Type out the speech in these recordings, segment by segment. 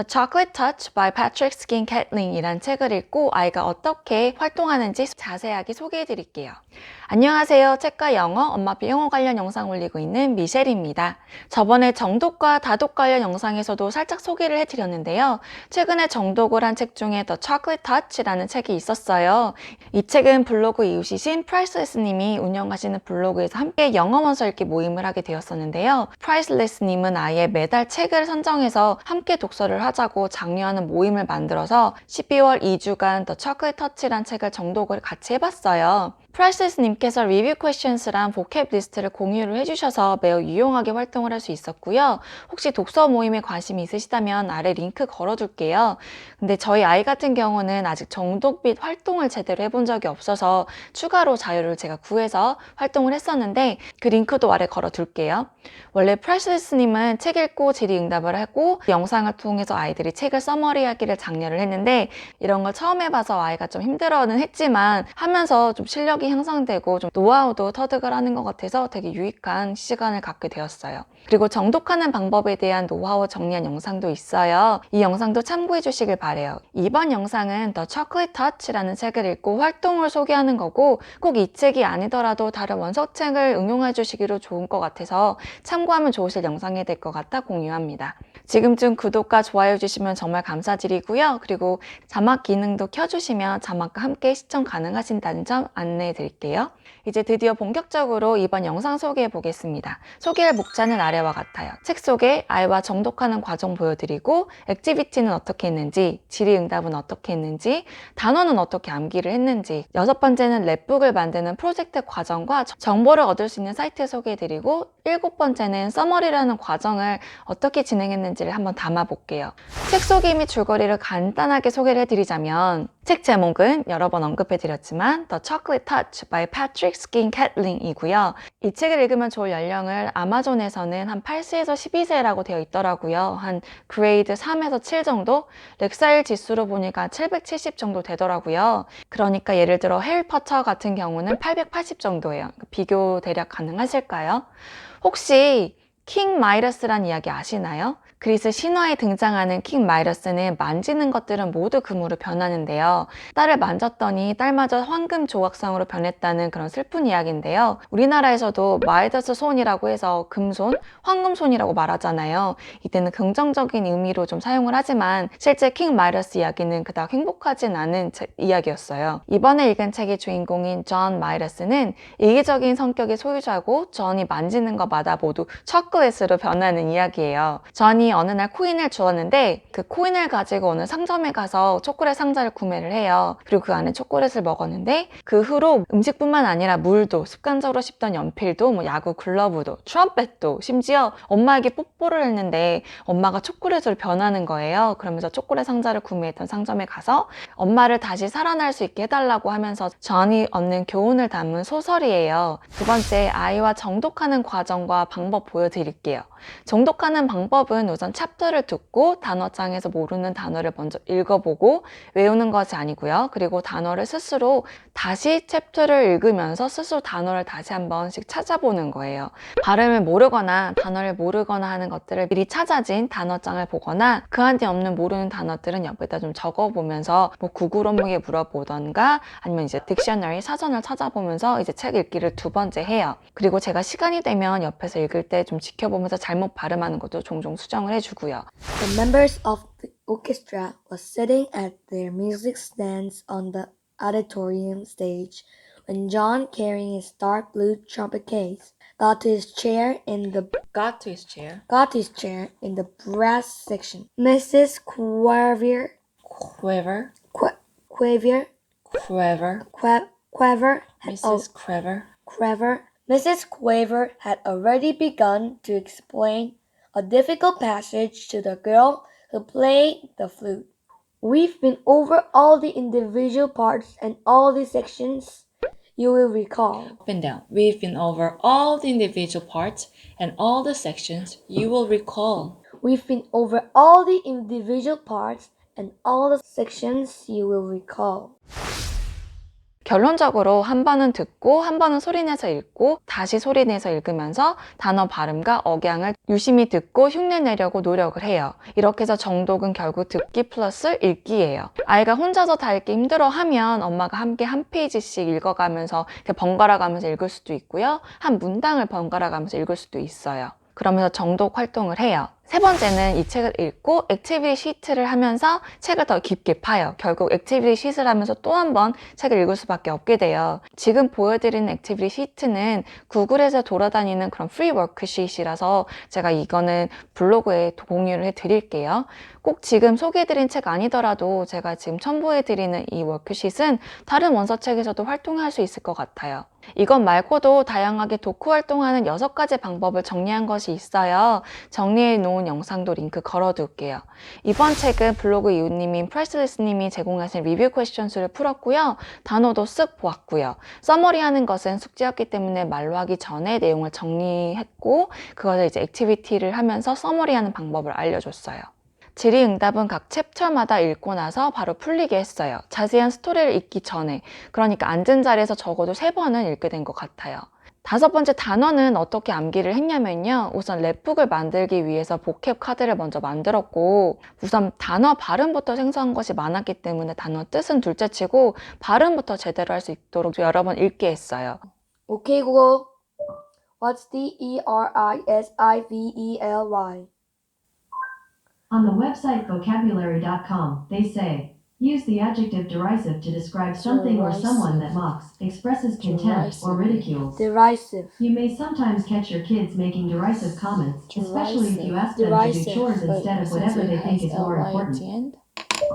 The Chocolate Touch by Patrick Skin Catling이란 책을 읽고 아이가 어떻게 활동하는지 자세하게 소개해 드릴게요. 안녕하세요. 책과 영어, 엄마표 영어 관련 영상 올리고 있는 미셸입니다. 저번에 정독과 다독 관련 영상에서도 살짝 소개를 해 드렸는데요. 최근에 정독을 한 책 중에 The Chocolate Touch라는 책이 있었어요. 이 책은 블로그 이웃이신 프라이스레스님이 운영하시는 블로그에서 함께 영어 원서 읽기 모임을 하게 되었었는데요. 프라이스레스님은 아예 매달 책을 선정해서 함께 독서를 하 자고 장려하는 모임을 만들어서 12월 2주간 The Chocolate Touch란 책을 정독을 같이 해봤어요. 프라이스님께서 리뷰 퀘션스랑 보캡 리스트를 공유를 해주셔서 매우 유용하게 활동을 할 수 있었고요. 혹시 독서 모임에 관심이 있으시다면 아래 링크 걸어둘게요. 근데 저희 아이 같은 경우는 아직 정독 및 활동을 제대로 해본 적이 없어서 추가로 자료를 제가 구해서 활동을 했었는데 그 링크도 아래 걸어둘게요. 원래 프라이스님은 책 읽고 질의응답을 하고 영상을 통해서 아이들이 책을 써머리하기를 장려를 했는데 이런 걸 처음 해봐서 아이가 좀 힘들어는 했지만 하면서 좀 실력이 향상되고 좀 노하우도 터득을 하는 것 같아서 되게 유익한 시간을 갖게 되었어요. 그리고 정독하는 방법에 대한 노하우 정리한 영상도 있어요. 이 영상도 참고해 주시길 바래요. 이번 영상은 The Chocolate Touch라는 책을 읽고 활동을 소개하는 거고 꼭 이 책이 아니더라도 다른 원서책을 응용해 주시기로 좋은 것 같아서 참고하면 좋으실 영상이 될 것 같아 공유합니다. 지금쯤 구독과 좋아요 주시면 정말 감사드리고요. 그리고 자막 기능도 켜주시면 자막과 함께 시청 가능하신다는 점 안내 해 드릴게요. 이제 드디어 본격적으로 이번 영상 소개해 보겠습니다. 소개할 목차는 아래와 같아요. 책 속에 아이와 정독하는 과정 보여드리고 액티비티는 어떻게 했는지, 질의응답은 어떻게 했는지, 단어는 어떻게 암기를 했는지, 여섯 번째는 랩북을 만드는 프로젝트 과정과 정보를 얻을 수 있는 사이트 소개해 드리고, 일곱 번째는 써머리라는 과정을 어떻게 진행했는지를 한번 담아 볼게요. 책 소개 및 줄거리를 간단하게 소개를 해드리자면, 책 제목은 여러 번 언급해드렸지만 The Chocolate Touch by Patrick Skin Catling이고요. 이 책을 읽으면 좋을 연령을 아마존에서는 한 8세에서 12세라고 되어 있더라고요. 한 그레이드 3에서 7 정도? 렉사일 지수로 보니까 770 정도 되더라고요. 그러니까 예를 들어 해리포터 같은 경우는 880 정도예요. 비교 대략 가능하실까요? 혹시 킹 마이러스란 이야기 아시나요? 그리스 신화에 등장하는 킹 마이러스는 만지는 것들은 모두 금으로 변하는데요. 딸을 만졌더니 딸마저 황금 조각상으로 변했다는 그런 슬픈 이야기인데요. 우리나라에서도 마이더스 손이라고 해서 금손, 황금손이라고 말하잖아요. 이때는 긍정적인 의미로 좀 사용을 하지만 실제 킹 마이러스 이야기는 그닥 행복하진 않은 책- 이야기였어요. 이번에 읽은 책의 주인공인 존 마이러스는 이기적인 성격의 소유자고 존이 만지는 것마다 모두 초콜릿으로 변하는 이야기예요. 존이 어느 날 코인을 주었는데 그 코인을 가지고 어느 상점에 가서 초콜릿 상자를 구매를 해요. 그리고 그 안에 초콜릿을 먹었는데 그 후로 음식뿐만 아니라 물도 습관적으로 씹던 연필도 뭐 야구 글러브도 트럼펫도 심지어 엄마에게 뽀뽀를 했는데 엄마가 초콜릿으로 변하는 거예요. 그러면서 초콜릿 상자를 구매했던 상점에 가서 엄마를 다시 살아날 수 있게 해달라고 하면서 전이 얻는 교훈을 담은 소설이에요. 두 번째 아이와 정독하는 과정과 방법 보여드릴게요. 정독하는 방법은 우선 챕터를 듣고 단어장에서 모르는 단어를 먼저 읽어보고 외우는 것이 아니고요. 그리고 단어를 스스로 다시 챕터를 읽으면서 스스로 단어를 다시 한 번씩 찾아보는 거예요. 발음을 모르거나 단어를 모르거나 하는 것들을 미리 찾아진 단어장을 보거나 그 안에 없는 모르는 단어들은 옆에다 좀 적어보면서 뭐 구글 원목에 물어보던가 아니면 이제 딕셔너리 사전을 찾아보면서 이제 책 읽기를 두 번째 해요. 그리고 제가 시간이 되면 옆에서 읽을 때 좀 지켜보면서 잘못 발음하는 것도 종종 수정을 해주고요. The members of the orchestra were sitting at their music stands on the auditorium stage when John, carrying his dark blue trumpet case, got to his chair in the Got to his chair. got to his chair in the brass section. Mrs. Quavier Quiver, Qu- Quavier quiver, Qua- Quaver had al- Quiver. Quaver Mrs. Quaver had already begun to explain a difficult passage to the girl who played the flute. We've been over all the individual parts and all the sections you will recall. up and down. We've been over all the individual parts and all the sections you will recall. We've been over all the individual parts and all the sections you will recall. 결론적으로 한 번은 듣고 한 번은 소리내서 읽고 다시 소리내서 읽으면서 단어 발음과 억양을 유심히 듣고 흉내내려고 노력을 해요. 이렇게 해서 정독은 결국 듣기 플러스 읽기예요. 아이가 혼자서 다 읽기 힘들어하면 엄마가 함께 한 페이지씩 읽어가면서 번갈아 가면서 읽을 수도 있고요. 한 문장을 번갈아 가면서 읽을 수도 있어요. 그러면서 정독 활동을 해요. 세 번째는 이 책을 읽고 액티비티 시트를 하면서 책을 더 깊게 파요. 결국 액티비티 시트를 하면서 또 한 번 책을 읽을 수밖에 없게 돼요. 지금 보여드리는 액티비티 시트는 구글에서 돌아다니는 그런 프리 워크시트라서 제가 이거는 블로그에 공유를 해드릴게요. 꼭 지금 소개해드린 책 아니더라도 제가 지금 첨부해드리는 이 워크시트는 다른 원서책에서도 활동할 수 있을 것 같아요. 이것 말고도 다양하게 독후 활동하는 여섯 가지 방법을 정리한 것이 있어요. 정리해 놓은 영상도 링크 걸어둘게요. 이번 책은 블로그 이웃님인 프레스리스님이 제공하신 리뷰 퀘스천수를 풀었고요. 단어도 쓱 보았고요. 서머리 하는 것은 숙제였기 때문에 말로 하기 전에 내용을 정리했고 그것을 이제 액티비티를 하면서 서머리 하는 방법을 알려줬어요. 질의응답은 각 챕터마다 읽고 나서 바로 풀리게 했어요. 자세한 스토리를 읽기 전에. 그러니까 앉은 자리에서 적어도 세 번은 읽게 된 것 같아요. 다섯 번째 단어는 어떻게 암기를 했냐면요. 우선 랩북을 만들기 위해서 보캡 카드를 먼저 만들었고, 우선 단어 발음부터 생소한 것이 많았기 때문에 단어 뜻은 둘째 치고, 발음부터 제대로 할 수 있도록 여러 번 읽게 했어요. Okay, Google. What's the E R I S I V E L Y? On the website vocabulary.com, they say, use the adjective derisive to describe something or someone that mocks, expresses contempt, or ridicules. Derisive. You may sometimes catch your kids making derisive comments, especially if you ask them to do Derisive. chores instead of whatever they think is more important.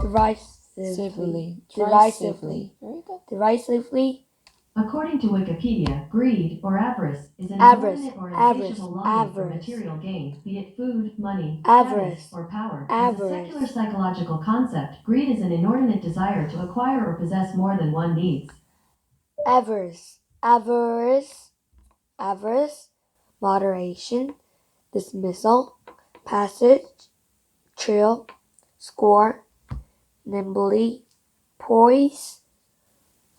Derisively. Derisively. Very good. Derisively. According to Wikipedia, greed or avarice is an Avarice, inordinate or avarice, insatiable longing for material gain, be it food, money, Avarice, or power. As a secular psychological concept, greed is an inordinate desire to acquire or possess more than one needs. Avarice. Avarice. Avarice. Moderation. Dismissal. Passage. Trill. Score. Nimbly. Poise.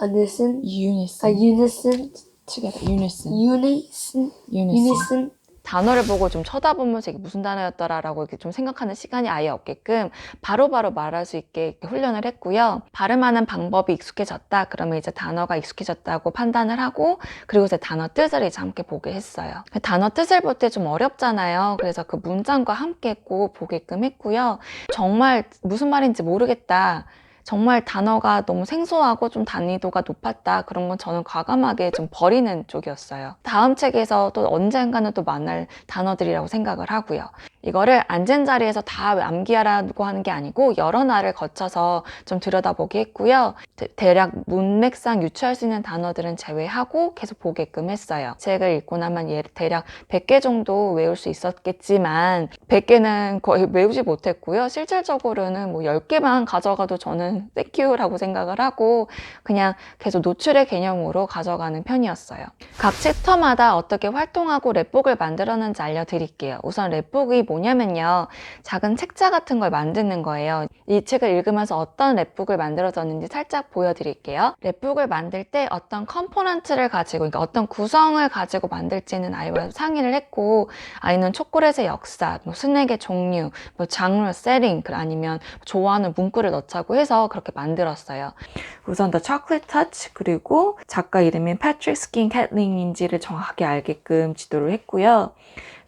Unison. A Unison. unison. together. Unison. Unison. Unison. 단어를 보고 좀 쳐다보면서 이게 무슨 단어였더라라고 이렇게 좀 생각하는 시간이 아예 없게끔 바로 바로 말할 수 있게 훈련을 했고요. 발음하는 방법이 익숙해졌다. 그러면 이제 단어가 익숙해졌다고 판단을 하고 그리고 이제 단어 뜻을 이제 함께 보게 했어요. 단어 뜻을 볼 때 좀 어렵잖아요. 그래서 그 문장과 함께 꼭 보게끔 했고요. 정말 무슨 말인지 모르겠다. 정말 단어가 너무 생소하고 좀 단위도가 높았다. 그런 건 저는 과감하게 좀 버리는 쪽이었어요. 다음 책에서 또 언젠가는 또 만날 단어들이라고 생각을 하고요. 이거를 앉은 자리에서 다 암기하라고 하는 게 아니고 여러 날을 거쳐서 좀 들여다보게 했고요. 대, 략 문맥상 유추할 수 있는 단어들은 제외하고 계속 보게끔 했어요. 책을 읽고 나면 얘 대략 100개 정도 외울 수 있었겠지만 100개는 거의 외우지 못했고요. 실질적으로는 뭐 10개만 가져가도 저는 땡큐라고 생각을 하고 그냥 계속 노출의 개념으로 가져가는 편이었어요. 각 챕터마다 어떻게 활동하고 랩북을 만들었는지 알려드릴게요. 우선 랩북이 뭐냐면요. 작은 책자 같은 걸 만드는 거예요. 이 책을 읽으면서 어떤 랩북을 만들어졌는지 살짝 보여드릴게요. 랩북을 만들 때 어떤 컴포넌트를 가지고, 그러니까 어떤 구성을 가지고 만들지는 아이와 상의를 했고, 아이는 초콜릿의 역사, 뭐 스낵의 종류, 뭐 장르, 그 아니면 좋아하는 문구를 넣자고 해서 그렇게 만들었어요. 우선 The Chocolate Touch 그리고 작가 이름이 패트릭 스킨 캐틀링인지를 정확하게 알게끔 지도를 했고요.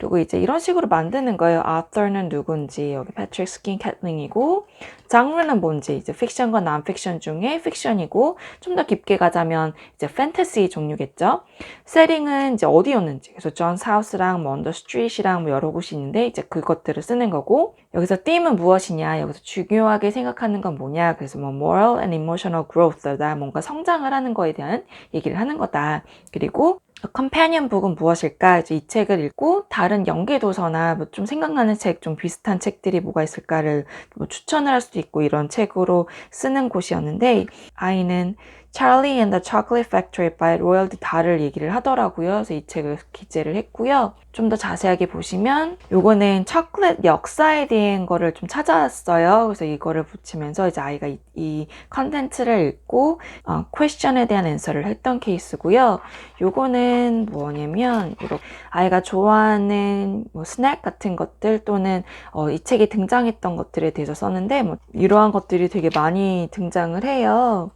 그리고 이제 이런 식으로 만드는 거예요. author는 누군지 여기 패트릭 스킨 캐틀링이고 장르는 뭔지 이제 픽션과 non-픽션 중에 픽션이고 좀 더 깊게 가자면 이제 판타시 종류겠죠. 세팅은 이제 어디였는지. 그래서 존 사우스랑 뭐 언더 스트릿이랑 뭐 여러 곳이 있는데 이제 그것들을 쓰는 거고 여기서 theme은 무엇이냐? 여기서 중요하게 생각하는 건 뭐냐? 그래서 뭐 moral and emotional growth다. 뭔가 성장을 하는 거에 대한 얘기를 하는 거다. 그리고 컴패니언 북은 무엇일까? 이제 이 책을 읽고 다른 연계 도서나 뭐 좀 생각나는 책, 좀 비슷한 책들이 뭐가 있을까를 뭐 추천을 할 수도 있고 이런 책으로 쓰는 곳이었는데 아이는 Charlie and the Chocolate Factory by Royal 다를 얘기를 하더라고요. 그래서 이 책을 기재를 했고요. 좀 더 자세하게 보시면 요거는 초콜릿 역사에 대한 거를 좀 찾아왔어요. 그래서 이거를 붙이면서 이제 아이가 이, 이 컨텐츠를 읽고 어, 퀘스천에 대한 앤서를 했던 케이스고요. 요거는 뭐냐면 이렇게 아이가 좋아하는 뭐 스낵 같은 것들 또는 어, 이 책에 등장했던 것들에 대해서 썼는데 뭐 이러한 것들이 되게 많이 등장을 해요.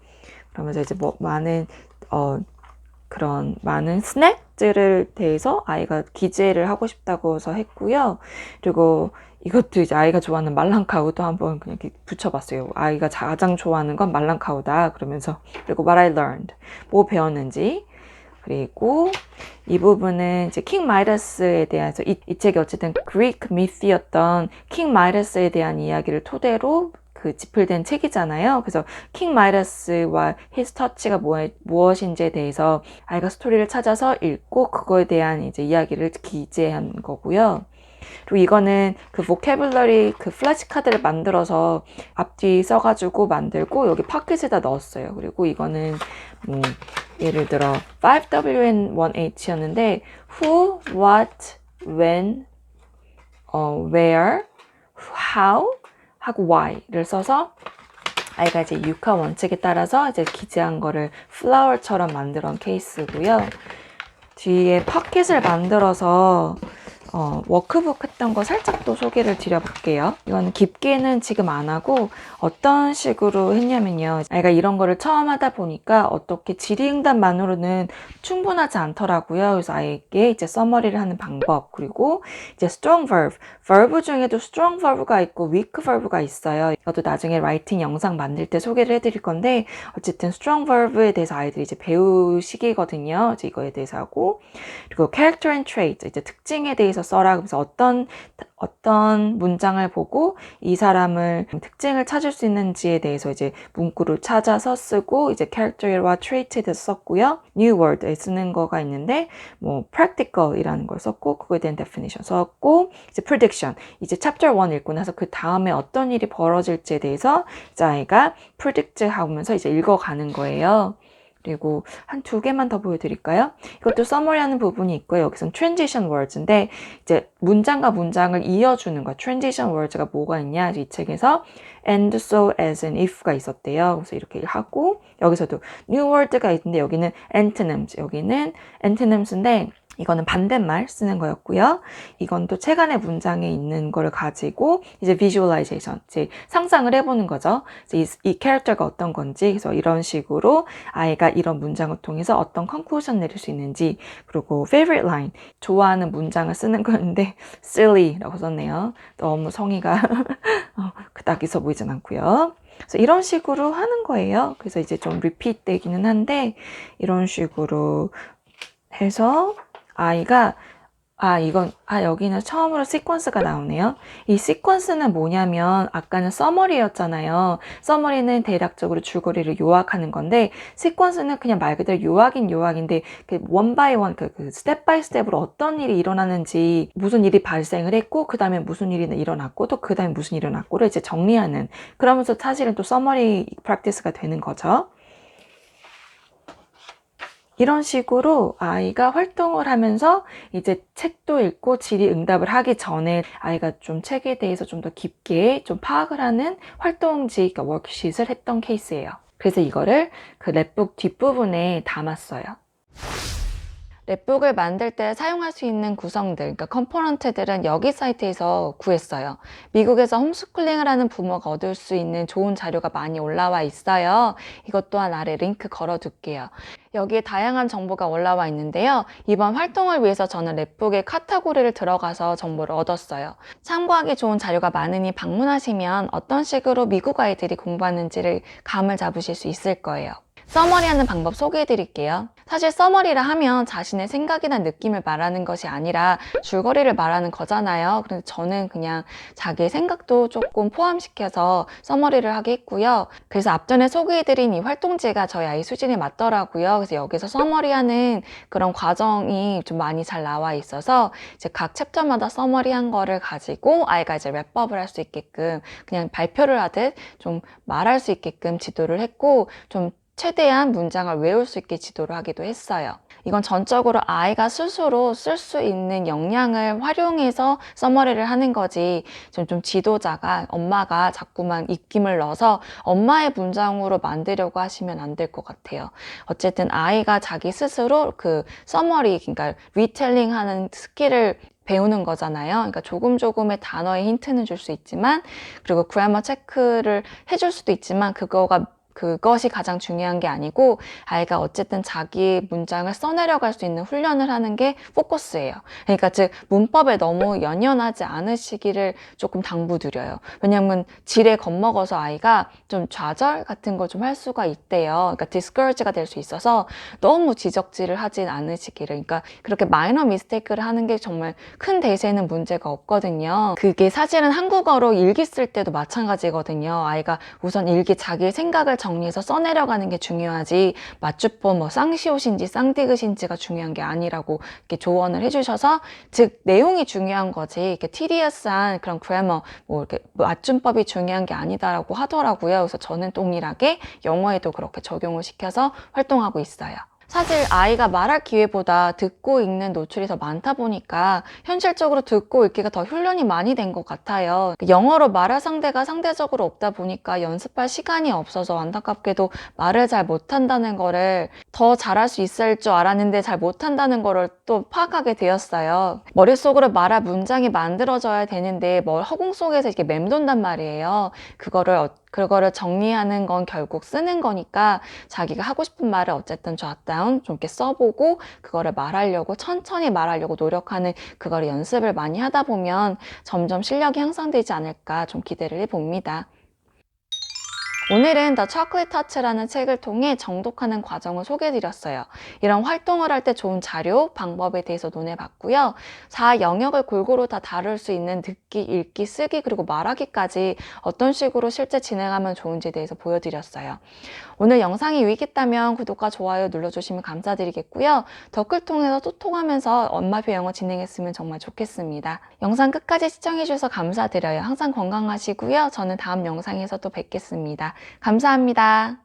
그러면서 이제 뭐 많은 어, 그런 많은 스낵들을 대해서 아이가 기재를 하고 싶다고 해서 했고요. 그리고 이것도 이제 아이가 좋아하는 말랑카우도 한번 그냥 이렇게 붙여봤어요. 아이가 가장 좋아하는 건 말랑카우다. 그러면서 그리고 what I learned 뭐 배웠는지 그리고 이 부분은 이제 킹 마이더스에 대해서 이, 이 책이 어쨌든 그리크 미스였던 킹 마이더스에 대한 이야기를 토대로 그 집필된 책이잖아요. 그래서 킹 마이더스와 히스 터치가 뭐, 무엇인지에 대해서 아이가 스토리를 찾아서 읽고 그거에 대한 이제 이야기를 기재한 거고요. 그리고 이거는 그 보캐블러리 그 플래시 카드를 만들어서 앞뒤 써가지고 만들고 여기 파켓에다 넣었어요. 그리고 이거는 뭐 예를 들어 5WN1H였는데 who, what, when, 어, where, how 하고 why를 써서 아이가 이제 육하 원칙에 따라서 이제 기재한 거를 플라워처럼 만들어 온 케이스고요. 뒤에 파켓을 만들어서 어, 워크북 했던 거 살짝 또 소개를 드려볼게요. 이거는 깊게는 지금 안 하고 어떤 식으로 했냐면요. 아이가 이런 거를 처음 하다 보니까 어떻게 질의응답만으로는 충분하지 않더라고요. 그래서 아이에게 이제 써머리를 하는 방법 그리고 이제 strong verb, verb 중에도 strong verb가 있고 weak verb가 있어요. 이것도 나중에 라이팅 영상 만들 때 소개를 해드릴 건데 어쨌든 strong verb에 대해서 아이들이 이제 배우 시기거든요. 이제 이거에 대해서 하고 그리고 character and trait 이제 특징에 대해서 써라. 그래서 어떤 어떤 문장을 보고 이 사람을 특징을 찾을 수 있는지에 대해서 이제 문구를 찾아서 쓰고 이제 character와 trait에 대해서 썼고요. new word에 쓰는 거가 있는데 뭐 practical이라는 걸 썼고 그거에 대한 definition 썼고 이제 prediction 이제 chapter 1 읽고 나서 그 다음에 어떤 일이 벌어질지에 대해서 아이가 predict 하면서 이제 읽어가는 거예요. 그리고 한 두 개만 더 보여드릴까요? 이것도 summary하는 부분이 있고요. 여기선 transition words인데 이제 문장과 문장을 이어주는 거. transition words가 뭐가 있냐? 이 책에서 and, so, as, and if가 있었대요. 그래서 이렇게 하고 여기서도 new word가 있는데 여기는 antonyms, 여기는 antonyms인데 이거는 반대말 쓰는 거였고요. 이건 또 책 안에 문장에 있는 걸 가지고 이제 visualization, 이제 상상을 해보는 거죠. 이, 이 캐릭터가 어떤 건지, 그래서 이런 식으로 아이가 이런 문장을 통해서 어떤 conclusion 내릴 수 있는지, 그리고 favorite line, 좋아하는 문장을 쓰는 거였는데 silly라고 썼네요. 너무 성의가 어, 그닥 있어 보이진 않고요. 그래서 이런 식으로 하는 거예요. 그래서 이제 좀 repeat 되기는 한데 이런 식으로 해서 아이가 아 이건 아 여기는 처음으로 시퀀스가 나오네요. 이 시퀀스는 뭐냐면 아까는 서머리였잖아요. 서머리는 대략적으로 줄거리를 요약하는 건데 시퀀스는 그냥 말 그대로 요약인 요약인데 그원 바이 원 그 스텝 바이 스텝으로 어떤 일이 일어나는지 무슨 일이 발생을 했고 그 다음에 무슨 일이 일어났고 또 그 다음에 무슨 일이 일어났고를 이제 정리하는 그러면서 사실은 또 서머리 프랙티스가 되는 거죠. 이런 식으로 아이가 활동을 하면서 이제 책도 읽고 질의 응답을 하기 전에 아이가 좀 책에 대해서 좀 더 깊게 좀 파악을 하는 활동지, 그러니까 워크시트를 했던 케이스예요. 그래서 이거를 그 랩북 뒷부분에 담았어요. 랩북을 만들 때 사용할 수 있는 구성들, 그러니까 컴포넌트들은 여기 사이트에서 구했어요. 미국에서 홈스쿨링을 하는 부모가 얻을 수 있는 좋은 자료가 많이 올라와 있어요. 이것 또한 아래 링크 걸어 둘게요. 여기에 다양한 정보가 올라와 있는데요. 이번 활동을 위해서 저는 랩북의 카테고리를 들어가서 정보를 얻었어요. 참고하기 좋은 자료가 많으니 방문하시면 어떤 식으로 미국 아이들이 공부하는지를 감을 잡으실 수 있을 거예요. 서머리 하는 방법 소개해 드릴게요. 사실 서머리라 하면 자신의 생각이나 느낌을 말하는 것이 아니라 줄거리를 말하는 거잖아요. 그래서 저는 그냥 자기의 생각도 조금 포함시켜서 서머리를 하게 했고요. 그래서 앞전에 소개해 드린 이 활동지가 저희 아이 수준에 맞더라고요. 그래서 여기서 서머리 하는 그런 과정이 좀 많이 잘 나와 있어서 이제 각 챕터마다 서머리 한 거를 가지고 아이가 이제 랩업을 할 수 있게끔 그냥 발표를 하듯 좀 말할 수 있게끔 지도를 했고 좀 최대한 문장을 외울 수 있게 지도를 하기도 했어요. 이건 전적으로 아이가 스스로 쓸 수 있는 역량을 활용해서 써머리를 하는 거지 좀, 좀 지도자가 엄마가 자꾸만 입김을 넣어서 엄마의 문장으로 만들려고 하시면 안 될 것 같아요. 어쨌든 아이가 자기 스스로 그 써머리 그러니까 리텔링 하는 스킬을 배우는 거잖아요. 그러니까 조금 조금의 단어의 힌트는 줄 수 있지만 그리고 그래머 체크를 해줄 수도 있지만 그거가 그것이 가장 중요한 게 아니고 아이가 어쨌든 자기 문장을 써내려갈 수 있는 훈련을 하는 게 포커스예요. 그러니까 즉 문법에 너무 연연하지 않으시기를 조금 당부드려요. 왜냐하면 지레 겁먹어서 아이가 좀 좌절 같은 걸 좀 할 수가 있대요. 그러니까 discourage가 될 수 있어서 너무 지적질을 하진 않으시기를. 그러니까 그렇게 마이너 미스테이크를 하는 게 정말 큰 대세는 문제가 없거든요. 그게 사실은 한국어로 일기 쓸 때도 마찬가지거든요. 아이가 우선 일기 자기의 생각을 정리해서 써내려가는 게 중요하지 맞춤법 뭐 쌍시옷인지 쌍디귿인지가 중요한 게 아니라고 이렇게 조언을 해주셔서 즉 내용이 중요한 거지 이렇게 tedious한 그런 그래머 뭐 이렇게 맞춤법이 중요한 게 아니다라고 하더라고요. 그래서 저는 동일하게 영어에도 그렇게 적용을 시켜서 활동하고 있어요. 사실 아이가 말할 기회보다 듣고 읽는 노출이 더 많다 보니까 현실적으로 듣고 읽기가 더 훈련이 많이 된 것 같아요. 영어로 말할 상대가 상대적으로 없다 보니까 연습할 시간이 없어서 안타깝게도 말을 잘 못한다는 거를 더 잘할 수 있을 줄 알았는데 잘 못한다는 거를 또 파악하게 되었어요. 머릿속으로 말할 문장이 만들어져야 되는데 뭘 허공 속에서 이렇게 맴돈단 말이에요. 그거를 어- 그거를 정리하는 건 결국 쓰는 거니까 자기가 하고 싶은 말을 어쨌든 잣다운 좀 이렇게 써보고 그거를 말하려고 천천히 말하려고 노력하는 그거를 연습을 많이 하다 보면 점점 실력이 향상되지 않을까 좀 기대를 해봅니다. 오늘은 The Chocolate Touch라는 책을 통해 정독하는 과정을 소개해드렸어요. 이런 활동을 할 때 좋은 자료, 방법에 대해서 논해봤고요. 4 영역을 골고루 다 다룰 수 있는 듣기, 읽기, 쓰기, 그리고 말하기까지 어떤 식으로 실제 진행하면 좋은지에 대해서 보여드렸어요. 오늘 영상이 유익했다면 구독과 좋아요 눌러주시면 감사드리겠고요. 댓글 통해서 소통하면서 엄마표 영어 진행했으면 정말 좋겠습니다. 영상 끝까지 시청해주셔서 감사드려요. 항상 건강하시고요. 저는 다음 영상에서 또 뵙겠습니다. 감사합니다.